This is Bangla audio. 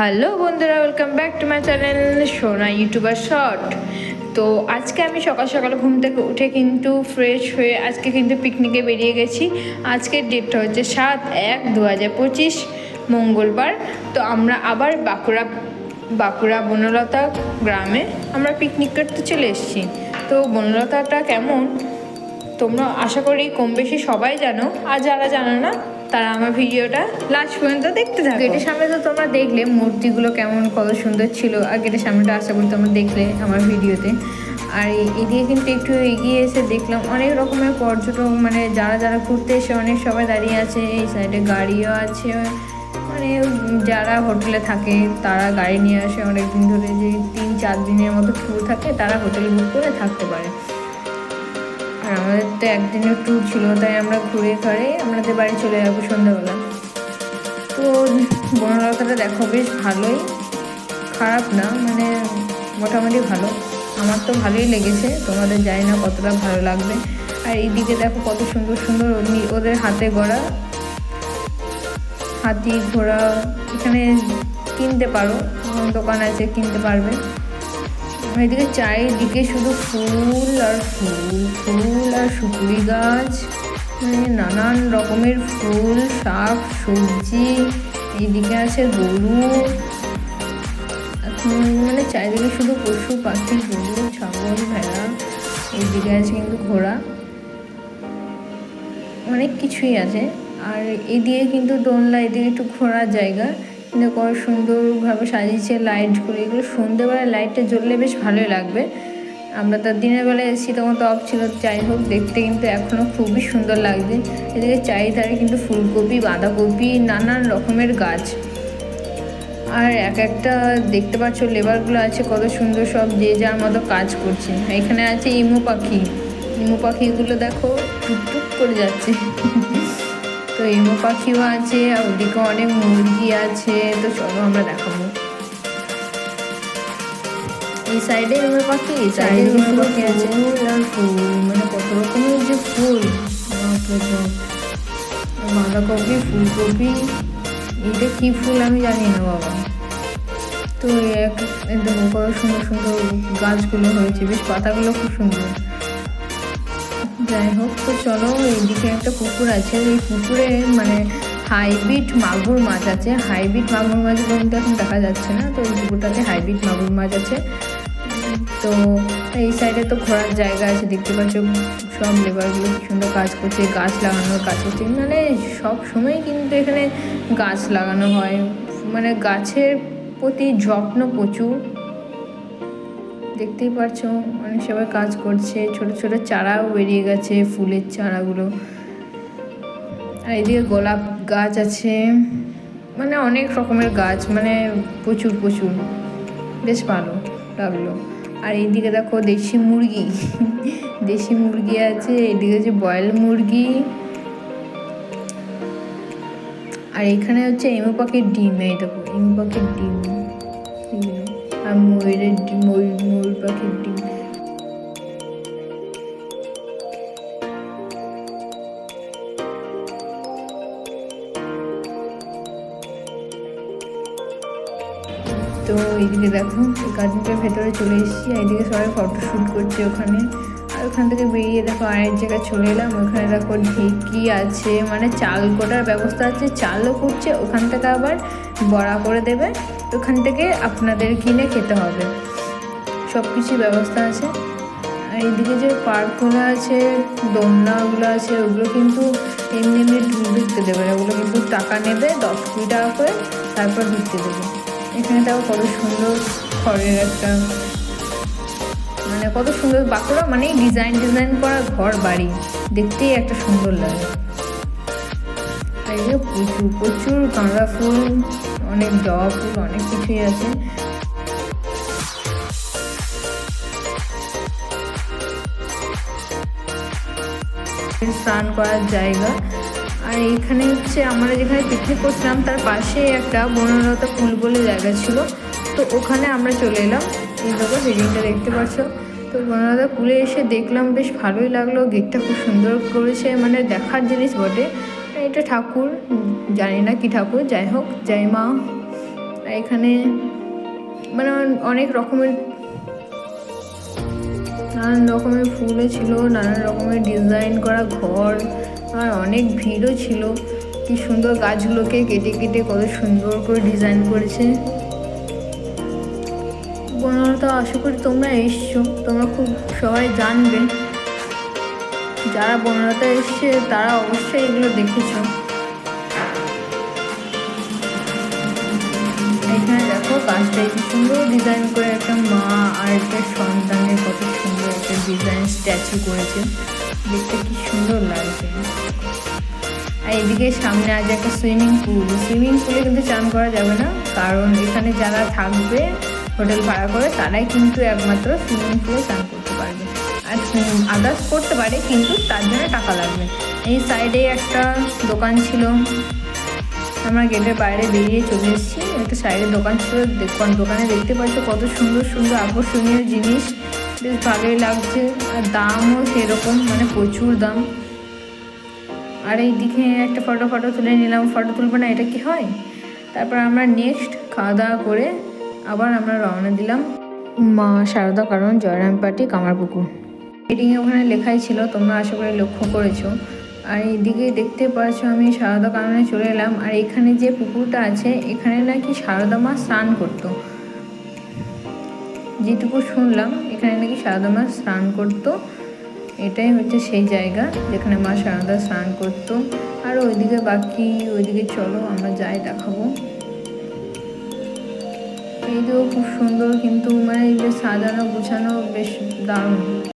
হ্যালো বন্ধুরা welcome back to my channel Sona YouTuber short তো আজকে আমি সকাল সকাল ঘুম থেকে উঠে কিন্তু ফ্রেশ হয়ে আজকে কিন্তু পিকনিকে বেরিয়ে গেছি। আজকের ডেটটা হচ্ছে সাত এক দু হাজার পঁচিশ, মঙ্গলবার। তো আমরা আবার বাঁকুড়া বাঁকুড়া বনলতা গ্রামে আমরা পিকনিক করতে চলে এসেছি। তো বনলতাটা কেমন? তোমরা আশা করি কম বেশি সবাই জানো, আর যারা জানো না তারা আমার ভিডিওটা লাস্ট পর্যন্ত দেখতে থাকো। গেটের সামনে তো তোমরা দেখলে মূর্তিগুলো কেমন, কত সুন্দর ছিল। আর গেটের সামনেটা আশা করি তোমরা দেখলে আমার ভিডিওতে। আর এদিকে কিন্তু একটু এগিয়ে এসে দেখলাম অনেক রকমের পর্যটক মানে যারা যারা ঘুরতে এসে অনেক সবাই দাঁড়িয়ে আছে। এই সাইডে গাড়িও আছে। মানে যারা হোটেলে থাকে, তারা গাড়ি নিয়ে আসে। অনেক দিন ধরে যে তিন চার দিনের মতো ট্যুর থাকে, তারা হোটেল বুক করে থাকতে পারে। আর আমাদের তো একদিনের ট্যুর ছিল, তাই আমরা ঘুরে ঘরে আমাদের বাড়ি চলে যাব সন্ধ্যাবেলা। তো বনলতাটা দেখো বেশ ভালোই। খারাপ না মানে মোটামুটি ভালো। আমার তো ভালোই লেগেছে, তোমাদের জানি না কতটা ভালো লাগবে। আর এইদিকে দেখো কত সুন্দর সুন্দর ওদের হাতে গড়া হাতি ঘোড়া, এখানে কিনতে পারো দোকান আছে, কিনতে পারবে। আর এদিকে চারিদিকে শুধু ফুল আর ফুল ফুল আর সুপুরি গাছ মানে নানান রকমের ফুল, শাক, সবজি, এইদিকে আছে গরু। মানে চারিদিকে শুধু পশু, পাখি, গরু, ছাগল, ভেড়া, এইদিকে আছে কিন্তু ঘোড়া। অনেক কিছুই আছে। আর এদিকে কিন্তু দোলনা, এদিকে একটু ঘোরার জায়গা। কত সুন্দরভাবে সাজিয়েছে লাইট করে এগুলো সন্ধ্যেবেলায় লাইটটা জ্বললে বেশ ভালোই লাগবে। আমরা তো দিনের বেলায় এসেছি, তখন তো অফ ছিল। যাই হোক, দেখতে কিন্তু এখনও খুবই সুন্দর লাগছে। এদিকে চারিধারে কিন্তু ফুলকপি, বাঁধাকপি, নানান রকমের গাছ। আর এক একটা দেখতে পাচ্ছ লেবারগুলো আছে, কত সুন্দর সব যে যার মতো কাজ করছে। এখানে আছে ইমু পাখি। ইমু পাখিগুলো দেখো টুকটুক করে যাচ্ছে। তো ইমু পাখিও আছে আর ওদিকে অনেক মুরগি আছে তো চলো আমরা দেখাবো। এই সাইডে ইমু পাখি? এই সাইডে ইমু পাখি আছে। ফুল আর ফুল মানে কত রকমের যে ফুল। বাঁধাকপি ফুলকপি এটা কি ফুল আমি জানি না বাবা। তো এক সুন্দর সুন্দর গাছগুলো হয়েছে বেশ পাতাগুলো খুব সুন্দর। যাই হোক, তো চলো এইদিকে একটা পুকুর আছে। ওই পুকুরে মানে হাইব্রিড মাগুর মাছ আছে। হাইব্রিড মাগুর মাছ কিন্তু এখন দেখা যাচ্ছে না, তো ওই পুকুরটাতে হাইব্রিড মাগুর মাছ আছে। তো এই সাইডে তো ঘোরার জায়গা আছে, দেখতে পাচ্ছ সব লেবারগুলো কি সুন্দর কাজ করছে, গাছ লাগানোর কাজ করছে মানে সব সময় কিন্তু এখানে গাছ লাগানো হয়। মানে গাছের প্রতি যত্ন প্রচুর। দেখতেই পারছ, অনেক সবাই কাজ করছে, ছোট ছোট চারাও বেরিয়ে গেছে, ফুলের চারাগুলো। আর এদিকে গোলাপ গাছ আছে মানে অনেক রকমের গাছ মানে প্রচুর প্রচুর। বেশ ভালো লাগল। আর এইদিকে দেখো দেশি মুরগি দেশি মুরগি আছে, এদিকে হচ্ছে বয়েল মুরগি। আর এখানে হচ্ছে এমু পাখির ডিম, এই দেখো এমু পাখির ডিম। আর ময়ূরের ডিম, ময়ূর ময়ূর পাখির ডিম। তো এইদিকে দেখো গার্ডেনটার ভেতরে চলে এসেছি এইদিকে সবাই ফটোশ্যুট করছে ওখানে। আর ওখান থেকে বেরিয়ে দেখো আরেক জায়গায় চলে এলাম, ওখানে দেখো ঢেকি আছে মানে চাল কোটার ব্যবস্থা আছে, চালও করছে, ওখান থেকে আবার বড়া করে দেবে। ওখান থেকে আপনাদের কিনে খেতে হবে। সব কিছুর ব্যবস্থা আছে। আর এইদিকে যে পার্কগুলো আছে, দোলনাগুলো আছে, ওগুলো কিন্তু এমনি এমনি ঢুকতে দেবে। না ওগুলো কিন্তু টাকা নেবে, দশ কুড়ি টাকা করে তারপর ঢুকতে দেবে। এখানে তাও কত সুন্দর ঘরের একটা মানে কত সুন্দর বাঁকুড়া মানে ডিজাইন ডিজাইন করা ঘর বাড়ি। দেখতেই একটা সুন্দর লাগে। আর প্রচুর প্রচুর গাঁদা ফুল। অনেক জবা ফুল অনেক কিছুই আছে। স্নান করার জায়গা। আর এখানে হচ্ছে আমরা যেখানে পিকনিক করছিলাম, তার পাশে একটা বনলতা ফুল বলে জায়গা ছিল। তো ওখানে আমরা চলে এলাম। এই দেখো বিল্ডিংটা দেখতে পাচ্ছ। তো বনলতা ফুলে এসে দেখলাম, বেশ ভালোই লাগল। গেটটা খুব সুন্দর করেছে। মানে দেখার জিনিস বটে। এটা ঠাকুর, জানি না কি ঠাকুর, যাই হোক জয় মা। এখানে মানে অনেক রকমের, নানান রকমের ফুলও ছিল, নানান রকমের ডিজাইন করা ঘর, আর অনেক ভিড়ও ছিল। কি সুন্দর গাছগুলোকে কেটে কেটে কত সুন্দর করে ডিজাইন করেছে। তো আশা করি তোমরা এসছো, তোমরা খুব সবাই জানবে। যারা বনলতা এসছে, তারা অবশ্যই এগুলো দেখেছ। এখানে দেখো গাছটায় কি সুন্দর ডিজাইন করে একটা মা আর একটা সন্তানের কত সুন্দর একটা ডিজাইন স্ট্যাচু করেছে। দেখতে কি সুন্দর লাগছে। আর এদিকে সামনে আছে একটা সুইমিং পুল সুইমিং পুলে কিন্তু চান করা যাবে না, কারণ এখানে যারা থাকবে হোটেল ভাড়া করে, তারাই কিন্তু একমাত্র সুইমিং পুলে চান আর আদার্স করতে পারে, কিন্তু তার জন্য টাকা লাগবে। এই সাইডে একটা দোকান ছিল। আমরা গেটের বাইরে বেরিয়ে চলে এসেছি। একটা সাইডের দোকান ছিল। দোকান দোকানে দেখতে পাচ্ছ কত সুন্দর সুন্দর, আকর্ষণীয় জিনিস। বেশ ভালোই লাগছে। আর দামও সেরকম মানে প্রচুর দাম। আর এইদিকে একটা ফটো ফটো তুলে নিলাম। ফটো তুলবো না, এটা কি হয়? তারপর আমরা নেক্সট খাওয়া দাওয়া করে আবার আমরা রওনা দিলাম। মা সারদা, কারণ জয়রামপাটি, কামারপুকুর। রিডিংয়ে ওখানে লেখাই ছিল, তোমরা আশা করি লক্ষ্য করেছ। আর এইদিকে দেখতে পাচ্ছ আমি সারদা কাননে চলে এলাম, আর এখানে যে পুকুরটা আছে, এখানে নাকি সারদা মা স্নান করতো। যেটুকু শুনলাম, এখানে নাকি সারদা মা স্নান করতো। এটাই হচ্ছে সেই জায়গা, যেখানে মা সারদা স্নান করতো। আর ওইদিকে বাকি, ওইদিকে চলো, আমরা যাই দেখাবো। এই তো খুব সুন্দর, কিন্তু মানে সাজানো, গুছানো বেশ দারুণ।